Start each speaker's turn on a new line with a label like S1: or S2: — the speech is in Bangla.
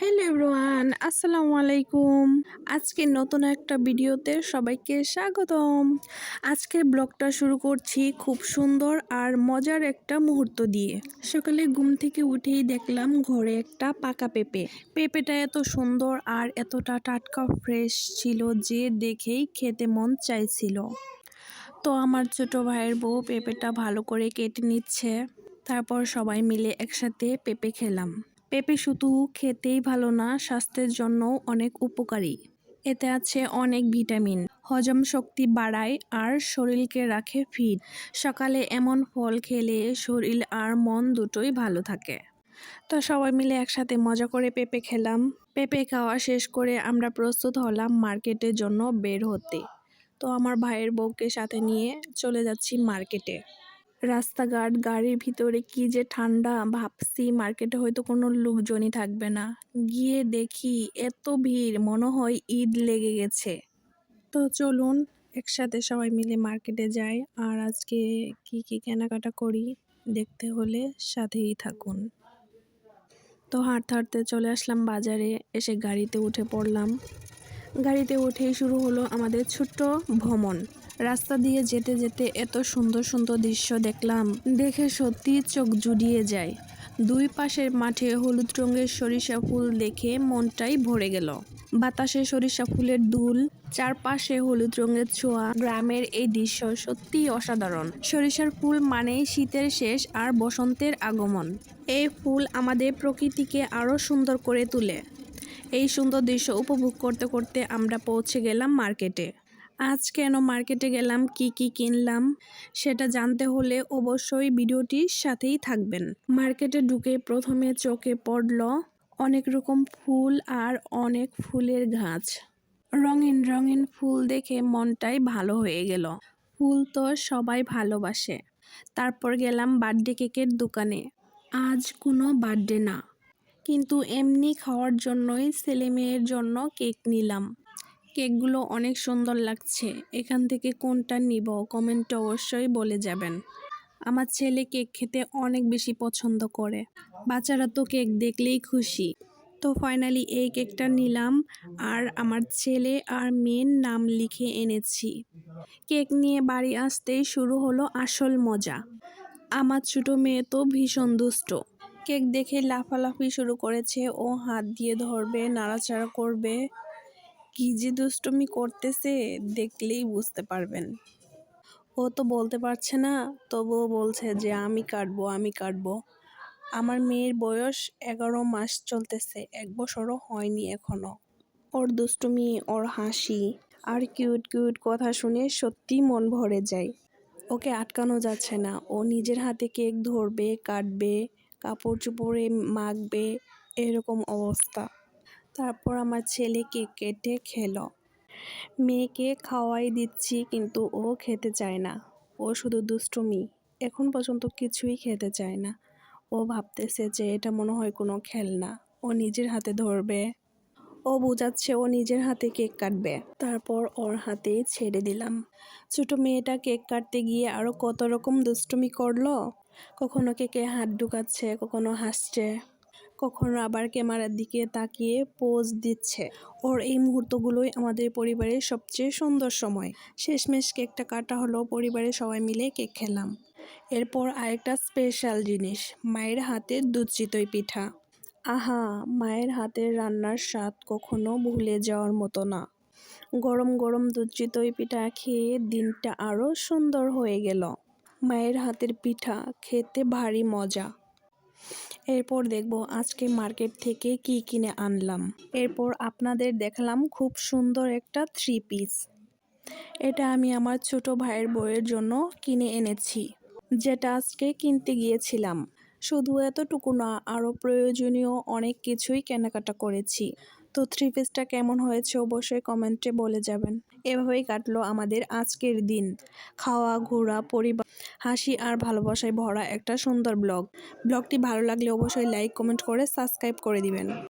S1: হ্যালো এভরিওয়ান আসসালামু আলাইকুম। আজকে নতুন একটা ভিডিওতে সবাইকে স্বাগতম। আজকের ব্লগটা শুরু করছি খুব সুন্দর আর মজার একটা মুহূর্ত দিয়ে। সকালে ঘুম থেকে উঠেই দেখলাম ঘরে একটা পাকা পেঁপে। পেঁপেটা এত সুন্দর আর এতটা টাটকা ফ্রেশ ছিল যে দেখেই খেতে মন চাইছিল। তো আমার ছোট ভাইয়ের বউ পেঁপেটা ভালো করে কেটে নিচ্ছে। তারপর সবাই মিলে একসাথে পেঁপে খেলাম। পেঁপে শুধু খেতেই ভালো না, স্বাস্থ্যের জন্য অনেক উপকারী। এতে আছে অনেক ভিটামিন, হজম শক্তি বাড়ায় আর শরীরকে রাখে ফিট সকালে এমন ফল খেলে শরীর আর মন দুটোই ভালো থাকে। তো সবাই মিলে একসাথে মজা করে পেঁপে খেলাম। পেঁপে খাওয়া শেষ করে আমরা প্রস্তুত হলাম মার্কেটের জন্য বের হতে। তো আমার ভাইয়ের বউকে সাথে নিয়ে চলে যাচ্ছি মার্কেটে। রাস্তাঘাট, গাড়ির ভিতরে কি যে ঠান্ডা, ভাবছি মার্কেটে হয়তো কোনো লোকজনই থাকবে না। গিয়ে দেখি এত ভিড়, মনে হয় ঈদ লেগে গেছে। তো চলুন, একসাথে সবাই মিলে মার্কেটে যাই। আর আজকে কি কি কেনাকাটা করি দেখতে হলে সাথেই থাকুন। তো হাঁটতে হাঁটতে চলে আসলাম বাজারে, এসে গাড়িতে উঠে পড়লাম। গাড়িতে উঠেই শুরু হলো আমাদের ছোট্ট ভ্রমণ। রাস্তা দিয়ে যেতে যেতে এত সুন্দর সুন্দর দৃশ্য দেখলাম। দেখে সত্যি চোখ জুড়িয়ে যায়। দুই পাশের মাঠে হলুদ রঙের সরিষা ফুল দেখে মনটাই ভরে গেল। বাতাসে সরিষা ফুলের দুল, চারপাশে হলুদ রঙের ছোঁয়া। গ্রামের এই দৃশ্য সত্যিই অসাধারণ। সরিষার ফুল মানেই শীতের শেষ আর বসন্তের আগমন। এই ফুল আমাদের প্রকৃতিকে আরও সুন্দর করে তোলে। এই সুন্দর দৃশ্য উপভোগ করতে করতে আমরা পৌঁছে গেলাম মার্কেটে। আজ কেন মার্কেটে গেলাম, কি কি কিনলাম, সেটা জানতে হলে অবশ্যই ভিডিওটির সাথেই থাকবেন। মার্কেটে ঢুকে প্রথমে চোখে পড়ল অনেক রকম ফুল আর অনেক ফুলের গাছ। রঙিন রঙিন ফুল দেখে মনটাই ভালো হয়ে গেল। ফুল তো সবাই ভালোবাসে। তারপর গেলাম বার্থডে কেকের দোকানে। আজ কোনো বার্থডে না। কিন্তু এমনি খাওয়ার জন্যই ছেলে মেয়ের জন্য কেক নিলাম। কেকগুলো অনেক সুন্দর লাগছে। এখান থেকে কোনটা নিব কমেন্টে অবশ্যই বলে যাবেন। আমার ছেলে কেক খেতে অনেক বেশি পছন্দ করে। বাচ্চারা তো কেক দেখলেই খুশি। তো ফাইনালি এই কেকটা নিলাম আর আমার ছেলে আর মেয়ের নাম লিখে এনেছি। কেক নিয়ে বাড়ি আসতেই শুরু হলো আসল মজা। আমার ছোটো মেয়ে তো ভীষণ দুষ্ট। কেক দেখে লাফালাফি শুরু করেছে। ও হাত দিয়ে ধরবে, নাড়াচাড়া করবে। কি যে দুষ্টুমি করতেছে, দেখলেই বুঝতে পারবেন। ও তো বলতে পারছে না, তবুও বলছে যে, আমি কাটবো আমি কাটবো। আমার মেয়ের বয়স এগারো মাস চলতেছে, এক বছরও হয়নি এখনও ওর দুষ্টুমি, ওর হাসি আর কিউট কিউট কথা শুনে সত্যি মন ভরে যায়। ওকে আটকানো যাচ্ছে না। ও নিজের হাতে কেক ধরবে, কাটবে। কাপড় চোপড়ে মাখবে, এরকম অবস্থা। তারপর আমার ছেলে কেক কেটে খেলো। মেয়েকে খাওয়াই দিচ্ছি, কিন্তু ও খেতে চায় না। ও শুধু দুষ্টুমি। এখন পর্যন্ত কিছুই খেতে চায় না। ও ভাবতেছে যে এটা মনে হয় কোনো খেলনা। ও নিজের হাতে ধরবে। ও বোঝাচ্ছে ও নিজের হাতে কেক কাটবে। তারপর ওর হাতে ছেড়ে দিলাম। ছোট মেয়েটা কেক কাটতে গিয়ে আরও কত রকম দুষ্টুমি করল? কখনো কে কে হাত ঢুকাচ্ছে, কখনো হাসছে, কখনো আবার ক্যামেরার দিকে তাকিয়ে পোজ দিচ্ছে। ওর এই মুহূর্তগুলোই আমাদের পরিবারের সবচেয়ে সুন্দর সময়। শেষমেশ কেকটা কাটা হলো, পরিবারের সবাই মিলে কেক খেলাম। এরপর আরেকটা স্পেশাল জিনিস, মায়ের হাতের দুধ চিতই পিঠা। আহা, মায়ের হাতের রান্নার স্বাদ কখনো ভুলে যাওয়ার মতো না। গরম গরম দুধ চিতই পিঠা খেয়ে দিনটা আরও সুন্দর হয়ে গেল। মায়ের হাতের পিঠা, খেতে ভারী মজা। এরপর দেখব আজকে মার্কেট থেকে কি কিনে আনলাম। এরপর আপনাদের দেখালাম খুব সুন্দর একটা থ্রি পিস এটা আমি আমার ছোট ভাইয়ের বইয়ের জন্য কিনে এনেছি, যেটা আজকে কিনতে গিয়েছিলাম। শুধু এতটুকু না, আরও প্রয়োজনীয় অনেক কিছুই কেনাকাটা করেছি। তো থ্রি পিসটা কেমন হয়েছে অবশ্যই কমেন্টে বলে যাবেন। এভাবেই কাটলো আমাদের আজকের দিন। খাওয়া, ঘোরা, পরিবার হাসি আর ভালোবাসায় ভরা একটা সুন্দর ব্লগ। ব্লগটি ভালো লাগলে অবশ্যই লাইক, কমেন্ট করে সাবস্ক্রাইব করে দিবেন।